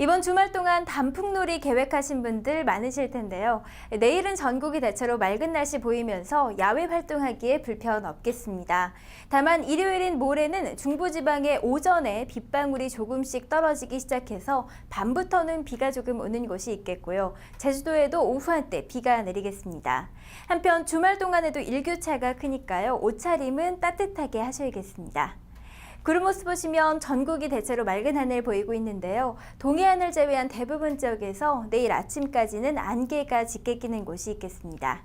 이번 주말 동안 단풍놀이 계획하신 분들 많으실 텐데요. 내일은 전국이 대체로 맑은 날씨 보이면서 야외 활동하기에 불편 없겠습니다. 다만 일요일인 모레는 중부지방에 오전에 빗방울이 조금씩 떨어지기 시작해서 밤부터는 비가 조금 오는 곳이 있겠고요. 제주도에도 오후 한때 비가 내리겠습니다. 한편 주말 동안에도 일교차가 크니까요. 옷차림은 따뜻하게 하셔야겠습니다. 구름 모습 보시면 전국이 대체로 맑은 하늘 보이고 있는데요. 동해안을 제외한 대부분 지역에서 내일 아침까지는 안개가 짙게 끼는 곳이 있겠습니다.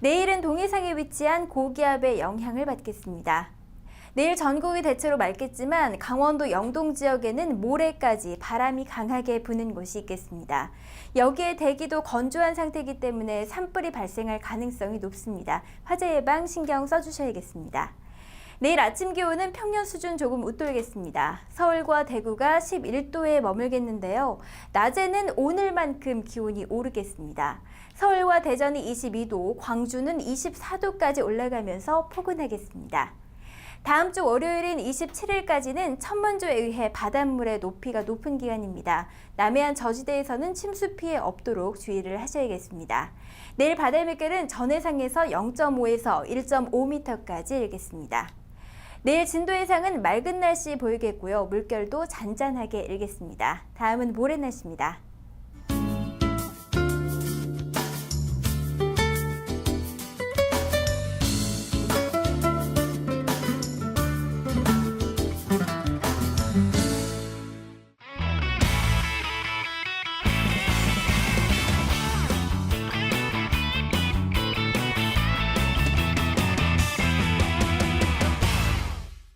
내일은 동해상에 위치한 고기압의 영향을 받겠습니다. 내일 전국이 대체로 맑겠지만 강원도 영동 지역에는 모레까지 바람이 강하게 부는 곳이 있겠습니다. 여기에 대기도 건조한 상태이기 때문에 산불이 발생할 가능성이 높습니다. 화재 예방 신경 써주셔야겠습니다. 내일 아침 기온은 평년 수준 조금 웃돌겠습니다. 서울과 대구가 11도에 머물겠는데요. 낮에는 오늘만큼 기온이 오르겠습니다. 서울과 대전이 22도, 광주는 24도까지 올라가면서 포근하겠습니다. 다음 주 월요일인 27일까지는 천문조에 의해 바닷물의 높이가 높은 기간입니다. 남해안 저지대에서는 침수 피해 없도록 주의를 하셔야겠습니다. 내일 바다 물결은 전해상에서 0.5에서 1.5m까지 일겠습니다. 내일 진도 해상은 맑은 날씨 보이겠고요. 물결도 잔잔하게 일겠습니다. 다음은 모레 날씨입니다.